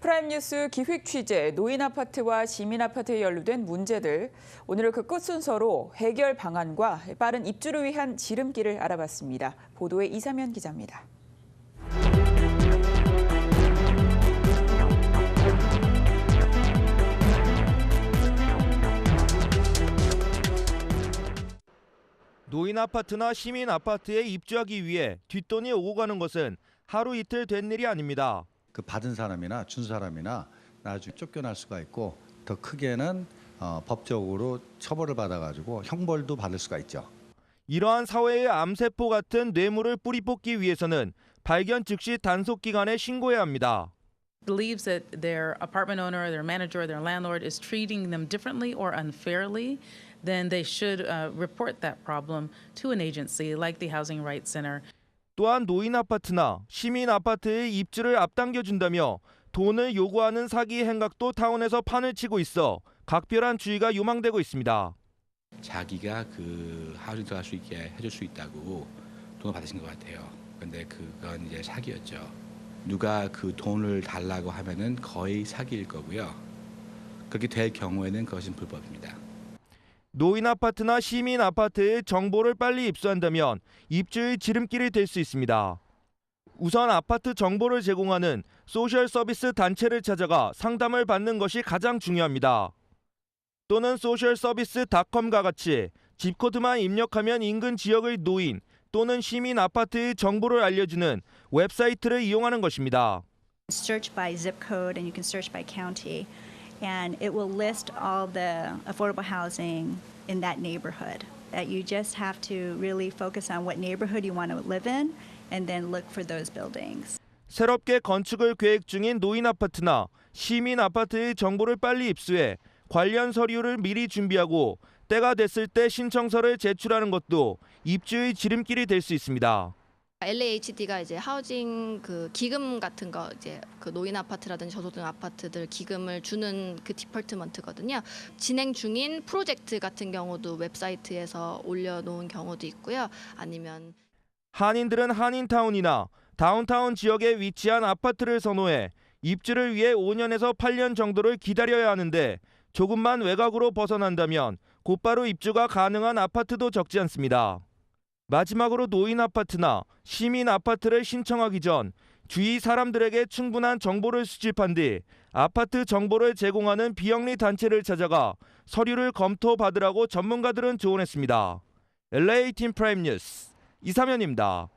프라임 뉴스 기획 취재 노인 아파트와 시민 아파트에 연루된 문제들 오늘 그끝 순서로 해결 방안과 빠른 입주를 위한 지름길을 알아봤습니다. 보도에 이사면 기자입니다. 노인 아파트나 시민 아파트에 입주하기 위해 뒷돈이 오고 가는 것은 하루 이틀 된 일이 아닙니다. 그 받은 사람이나 준 사람이나 나중에 쫓겨날 수가 있고 더 크게는 어, 법적으로 처벌을 받아가지고 형벌도 받을 수가 있죠. 이러한 사회의 암세포 같은 뇌물을 뿌리 뽑기 위해서는 발견 즉시 단속 기간에 신고해야 합니다. believes that their apartment owner, their manager, or their landlord is treating them differently or unfairly, then they should uh, report that problem to an agency like the Housing Rights Center. 또한 노인 아파트나 시민 아파트의 입주를 앞당겨 준다며 돈을 요구하는 사기 행각도 타운에서 판을 치고 있어 각별한 주의가 요망되고 있습니다. 자기가 그 하우징 들어갈 수 있게 해줄 수 있다고 돈을 받으신 것 같아요. 근데 그건 이제 사기였죠. 누가 그 돈을 달라고 하면은 거의 사기일 거고요. 그렇게 될 경우에는 그것은 불법입니다. 노인 아파트나 시민 아파트의 정보를 빨리 입수한다면 입주의 지름길이 될 수 있습니다. 우선 아파트 정보를 제공하는 소셜 서비스 단체를 찾아가 상담을 받는 것이 가장 중요합니다. 또는 소셜 서비스 닷컴과 같이 집코드만 입력하면 인근 지역의 노인 또는 시민 아파트의 정보를 알려주는 웹사이트를 이용하는 것입니다. search by zip code and you can search by county and it will list all the affordable housing in that neighborhood that you just have to really focus on what neighborhood you want to live in and then look for those buildings. 새롭게 건축을 계획 중인 노인 아파트나 시민 아파트의 정보를 빨리 입수해 관련 서류를 미리 준비하고 때가 됐을 때 신청서를 제출하는 것도 입주의 지름길이 될 수 있습니다. LAHD가 이제 하우징 그 기금 같은 거 이제 그 노인 아파트라든지 저소득 아파트들 기금을 주는 그 디partment거든요. 진행 중인 프로젝트 같은 경우도 웹사이트에서 올려놓은 경우도 있고요. 아니면 한인들은 한인타운이나 다운타운 지역에 위치한 아파트를 선호해 입주를 위해 5년에서 8년 정도를 기다려야 하는데 조금만 외곽으로 벗어난다면 곧바로 입주가 가능한 아파트도 적지 않습니다. 마지막으로 노인 아파트나 시민 아파트를 신청하기 전 주위 사람들에게 충분한 정보를 수집한 뒤 아파트 정보를 제공하는 비영리 단체를 찾아가 서류를 검토받으라고 전문가들은 조언했습니다. LA 팀 프라임 뉴스 이사면입니다.